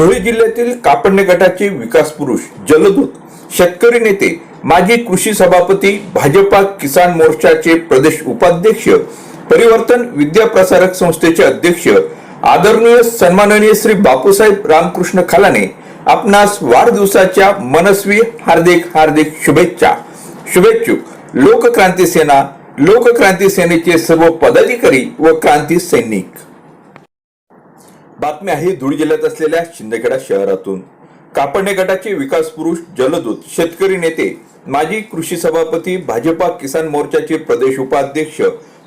धुळे जिल्ह्यातील कापडणे गटाचे विकास पुरुष जलदूत शेतकरी नेते माजी कृषी सभापती भाजपा किसान मोर्चाचे प्रदेश उपाध्यक्ष परिवर्तन विद्या प्रसारक संस्थेचे अध्यक्ष आदरणीय सन्माननीय श्री बापूसाहेब रामकृष्ण खालाने आपणास वाढदिवसाच्या मनस्वी हार्दिक हार्दिक शुभेच्छा. शुभेच्छुक. लोकक्रांती सेना लोकक्रांती सेनेचे सर्व पदाधिकारी व क्रांती सैनिक. बातमी आहे धुळे जिल्ह्यात असलेल्या शिंदखेडा शहरातून. कापडणे गटाचे विकास पुरुष जलदूत शेतकरी नेते माजी कृषी सभापती भाजपा किसान मोर्चाचे प्रदेश उपाध्यक्ष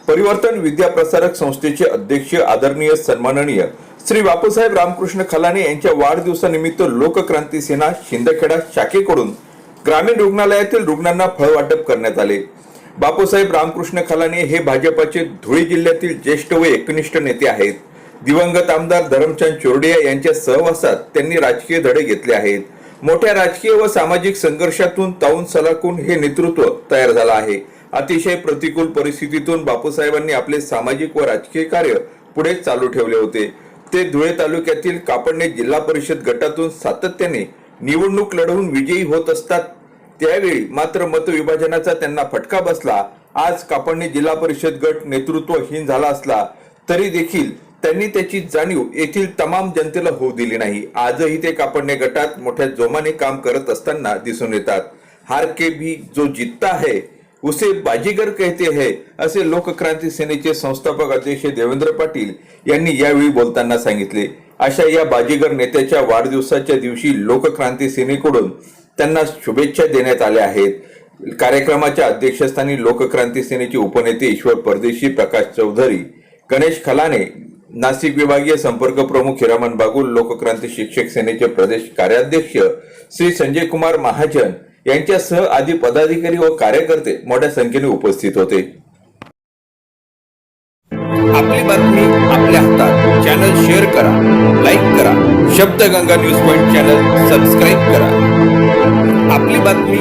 परिवर्तन विद्या प्रसारक संस्थेचे अध्यक्ष आदरणीय सन्माननीय श्री बापूसाहेब रामकृष्ण खलाने यांच्या वाढदिवसानिमित्त लोकक्रांती सेना शिंदखेडा शाखेकडून ग्रामीण रुग्णालयातील रुग्णांना फळ वाटप करण्यात आले. बापूसाहेब रामकृष्ण खलाने हे भाजपाचे धुळे जिल्ह्यातील ज्येष्ठ व एकनिष्ठ नेते आहेत. दिवंगत आमदार धरमचंद चोरडिया यांच्या सहवासात त्यांनी राजकीय धडे घेतले आहेत. मोठ्या राजकीय व सामाजिक संघर्षातून ताऊन सलाकून हे नेतृत्व तयार झालं आहे. अतिशय प्रतिकूल परिस्थितीतून बापूसाहेबांनी आपले सामाजिक व राजकीय कार्य पुढे चालू ठेवले होते. ते धुळे तालुक्यातील कापडणे जिल्हा परिषद गटातून सातत्याने निवडणूक लढवून विजयी होत असतात. त्यावेळी मात्र मतविभाजनाचा त्यांना फटका बसला. आज कापडणे जिल्हा परिषद गट नेतृत्वहीन झाला असला तरी देखील त्यांनी त्याची जाणीव येथील तमाम जनतेला होऊ दिली नाही. आजही ते कापडणे गटात मोठ्या जोमाने काम करत असताना दिसून येतात. हार के भी जो जितता है उसे बाजीगर कहते है असे लोकक्रांती सेनेचे संस्थापक अध्यक्ष देवेंद्र पाटील यांनी यावेळी बोलताना सांगितले. अशा या बाजीगर नेत्याच्या वाढदिवसाच्या दिवशी लोकक्रांती सेनेकडून त्यांना शुभेच्छा देण्यात आल्या आहेत. कार्यक्रमाच्या अध्यक्षस्थानी लोकक्रांती सेनेचे उपनेते ईश्वर परदेशी प्रकाश चौधरी गणेश खलाने नाशिक विभागीय संपर्क प्रमुख हिरामन बागुल लोकक्रांती शिक्षक सेनेचे प्रदेश कार्याध्यक्ष श्री संजय कुमार महाजन यांच्यासह आदी पदाधिकारी व कार्यकर्ते मोठ्या संख्येने उपस्थित होते. आपली बातमी आपल्या हातात. चॅनल शेअर करा लाईक करा. Shabdganga news point channel subscribe करा. आपली बातमी